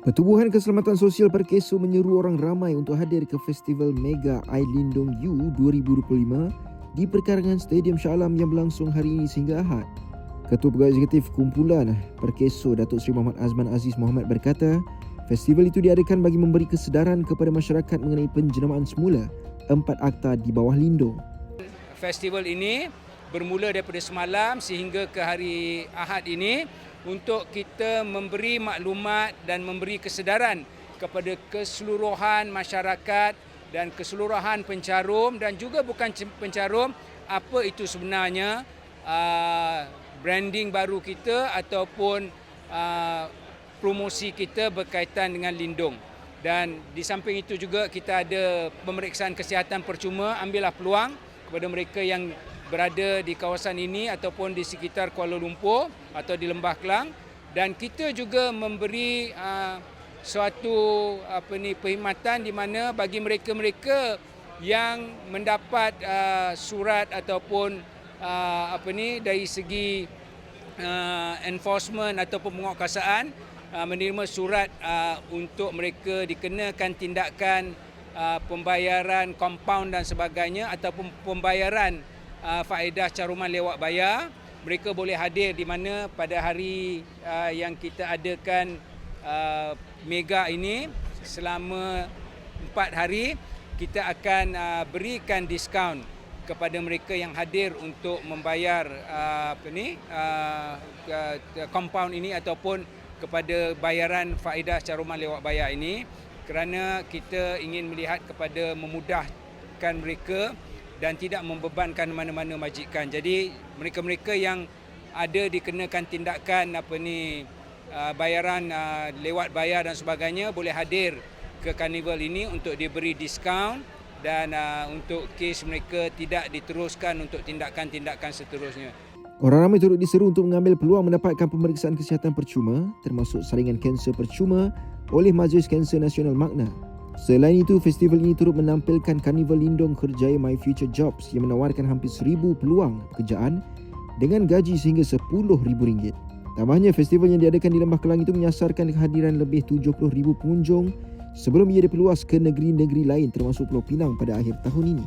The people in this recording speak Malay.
Pertubuhan Keselamatan Sosial Perkeso menyeru orang ramai untuk hadir ke Festival Mega Air Lindung U 2025 di perkarangan Stadium Shah Alam yang berlangsung hari ini sehingga Ahad. Ketua Pegawai Eksekutif Kumpulan Perkeso Datuk Seri Muhammad Azman Aziz Muhammad berkata, festival itu diadakan bagi memberi kesedaran kepada masyarakat mengenai penjenamaan semula empat akta di bawah lindung. festival ini bermula daripada semalam sehingga ke hari Ahad ini untuk kita memberi maklumat dan memberi kesedaran kepada keseluruhan masyarakat dan keseluruhan pencarum dan juga bukan pencarum apa itu sebenarnya uh, branding baru kita ataupun uh, promosi kita berkaitan dengan lindung. Dan di samping itu juga kita ada pemeriksaan kesihatan percuma, ambillah peluang kepada mereka yang berada di kawasan ini ataupun di sekitar Kuala Lumpur atau di Lembah Kelang. Dan kita juga memberi uh, suatu apa ni perkhidmatan di mana bagi mereka-mereka yang mendapat uh, surat ataupun uh, apa ni dari segi uh, enforcement ataupun penguatkuasaan uh, menerima surat uh, untuk mereka dikenakan tindakan uh, pembayaran kompaun dan sebagainya ataupun pembayaran uh, faedah caruman lewat bayar. Mereka boleh hadir di mana pada hari uh, yang kita adakan uh, mega ini selama empat hari kita akan uh, berikan diskaun kepada mereka yang hadir untuk membayar uh, apa ni uh, uh, compound ini ataupun kepada bayaran faedah caruman lewat bayar ini. Kerana kita ingin melihat kepada memudahkan mereka dan tidak membebankan mana-mana majikan. Jadi mereka-mereka yang ada dikenakan tindakan apa ni uh, bayaran uh, lewat bayar dan sebagainya boleh hadir ke karnival ini untuk diberi diskaun dan uh, untuk kes mereka tidak diteruskan untuk tindakan-tindakan seterusnya. Orang ramai turut diseru untuk mengambil peluang mendapatkan pemeriksaan kesihatan percuma termasuk saringan kanser percuma oleh Majlis Kanser Nasional Magna. Selain itu, festival ini turut menampilkan Karnival Lindung Kerjaya My Future Jobs yang menawarkan hampir seribu peluang pekerjaan dengan gaji sehingga RM10,000. Tambahnya, festival yang diadakan di Lembah Kelang itu menyasarkan kehadiran lebih 70,000 pengunjung sebelum ia diperluas ke negeri-negeri lain termasuk Pulau Pinang pada akhir tahun ini.